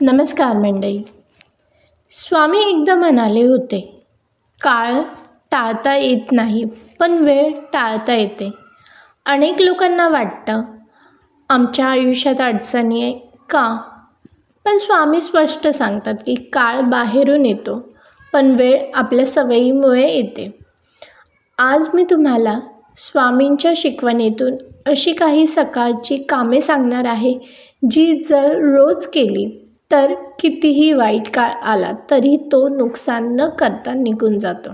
नमस्कार मंडळी. स्वामी एकदा म्हणाले होते काळ टाळता येत नाही पण वेळ टाळता येते. अनेक लोकांना वाटतं आमच्या आयुष्यात अडचणी आहे का? पण स्वामी स्पष्ट सांगतात की काळ बाहेरून येतो पण वेळ आपल्या सवयीमुळे येते. आज मी तुम्हाला स्वामींच्या शिकवणीतून अशी काही सकाळची कामे सांगणार आहे जी जर रोज केली तर कितीही वाईट काळ आला तरी तो नुकसान न करता निघून जातो.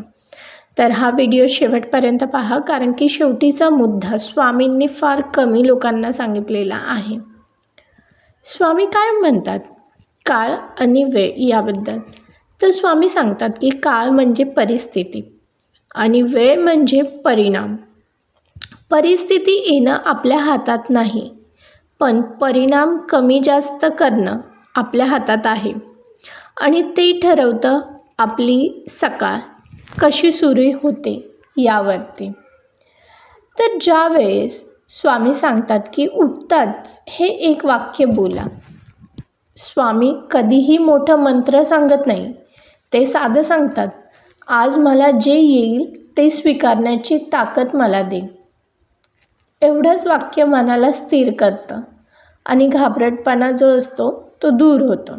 तर हा व्हिडिओ शेवटपर्यंत पहा कारण की शेवटीचा मुद्दा स्वामींनी फार कमी लोकांना सांगितलेला आहे. स्वामी काय म्हणतात? काळ आणि वेळ याबद्दल. तर स्वामी सांगतात की काळ म्हणजे परिस्थिती आणि वेळ म्हणजे परिणाम. परिस्थिती येणं आपल्या हातात नाही पण परिणाम कमी जास्त करणं आपल्या हातात आहे. आणि ते ठरवतं आपली सकाळ कशी सुरू होते यावरती. तर ज्यावेळेस स्वामी सांगतात की उठताच हे एक वाक्य बोला. स्वामी कधीही मोठं मंत्र सांगत नाही. ते साधं सांगतात आज मला जे येईल ते स्वीकारण्याची ताकद मला दे. एवढंच वाक्य मनाला स्थिर करतं. आणि घाबरटपणा जो असतो तो दूर होतो.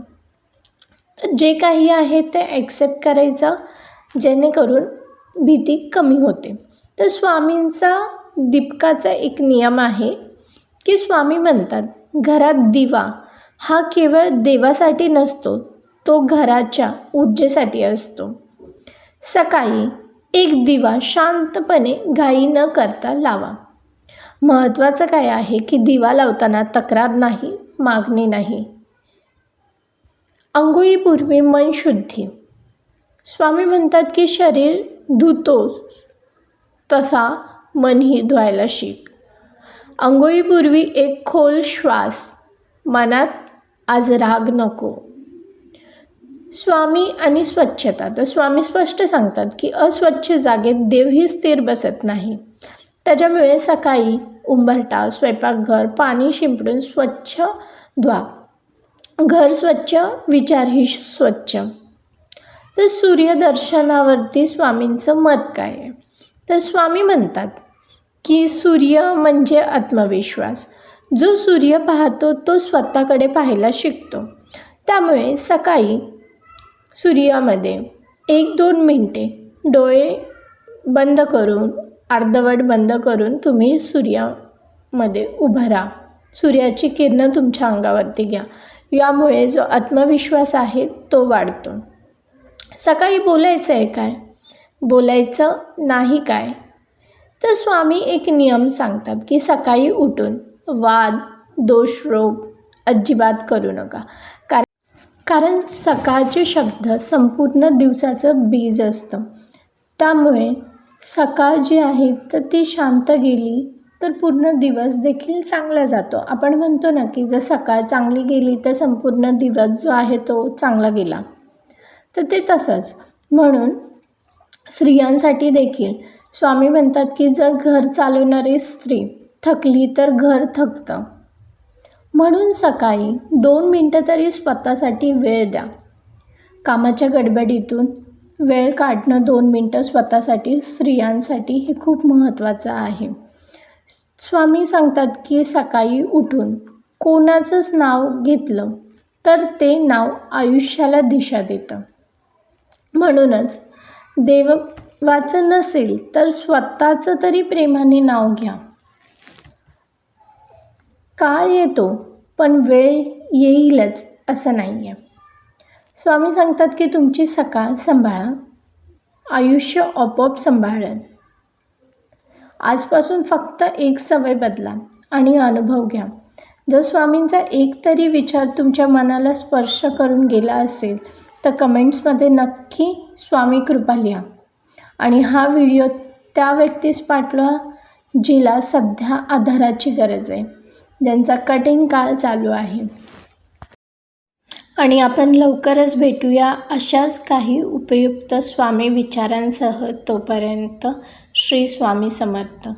तर जे काही आहे ते ॲक्सेप्ट करायचं जेणेकरून भीती कमी होते. तर स्वामींचा दीपकाचा एक नियम आहे की स्वामी म्हणतात घरात दिवा हा केवळ देवासाठी नसतो तो घराच्या ऊर्जेसाठी असतो. सकाळी एक दिवा शांतपणे घाई न करता लावा. महत्त्वाचं काय आहे की दिवा लावताना तक्रार नाही मागणी नाही. आंघोळीपूर्वी मन शुद्धी. स्वामी म्हणतात की शरीर धुतो तसा मनही धुवायला शिक. आंघोळीपूर्वी एक खोल श्वास मनात आज राग नको. स्वामी आणि स्वच्छता. तर स्वामी स्पष्ट सांगतात की अस्वच्छ जागेत देवही स्थिर बसत नाही. त्याच्यामुळे सकाळी उंबरटा स्वयंपाकघर पाणी शिंपडून स्वच्छ धुवा. घर स्वच्छ विचारही स्वच्छ. तर सूर्यदर्शनावरती स्वामींचं मत काय आहे? तर स्वामी म्हणतात की सूर्य म्हणजे आत्मविश्वास. जो सूर्य पाहतो तो स्वतःकडे पाहायला शिकतो. त्यामुळे सकाळी सूर्यामध्ये एक दोन मिनटे डोळे बंद करून अर्धवट बंद करून तुम्ही सूर्यामध्ये उभं राहा. सूर्याची किरणं तुमच्या अंगावरती घ्या. यामुळे जो आत्मविश्वास आहे तो वाढतो. सकाळी बोलायचं आहे काय? बोलायचं नाही काय? तर स्वामी एक नियम सांगतात की सकाळी उठून वाद दोषरोप अजिबात करू नका. कारण कारण सकाळचे शब्द संपूर्ण दिवसाचं बीज असतं. त्यामुळे सकाळ जी आहे तर ती शांत गेली तर पूर्ण दिवस देखील चांगला जातो. आपण म्हणतो ना की जर सकाळ चांगली गेली तर संपूर्ण दिवस जो आहे तो चांगला गेला. तर ते तसंच. म्हणून स्त्रियांसाठी देखील स्वामी म्हणतात की जर घर चालवणारी स्त्री थकली तर घर थकतं. म्हणून सकाळी दोन मिनटं तरी स्वतःसाठी वेळ द्या. कामाच्या गडबडीतून वेळ काढणं दोन मिनटं स्वतःसाठी स्त्रियांसाठी हे खूप महत्त्वाचं आहे. स्वामी सांगतात की सकाळी उठून कोणाचंच नाव घेतलं तर ते नाव आयुष्याला दिशा देतं. म्हणूनच देवाचं नसेल तर स्वतःचं तरी प्रेमाने नाव घ्या. काळ येतो पण वेळ येईलच असं नाही आहे स्वामी सांगतात की तुमची सकाळ सांभाळा. आयुष्य आपोआप सांभाळेल. आजपासून फक्त एक सवय बदला आणि अनुभव घ्या. जर स्वामींचा एक तरी विचार तुमच्या मनाला स्पर्श करून गेला असेल तर कमेंट्समध्ये नक्की स्वामी कृपा लिहा. आणि हा व्हिडिओ त्या व्यक्तीस पाठवा जिला सध्या आधाराची गरज आहे ज्यांचा कटिंग काळ चालू आहे. आणि आपण लवकरच भेटूया अशाच काही उपयुक्त स्वामी विचारांसह तोपर्यंत श्री स्वामी समर्थ.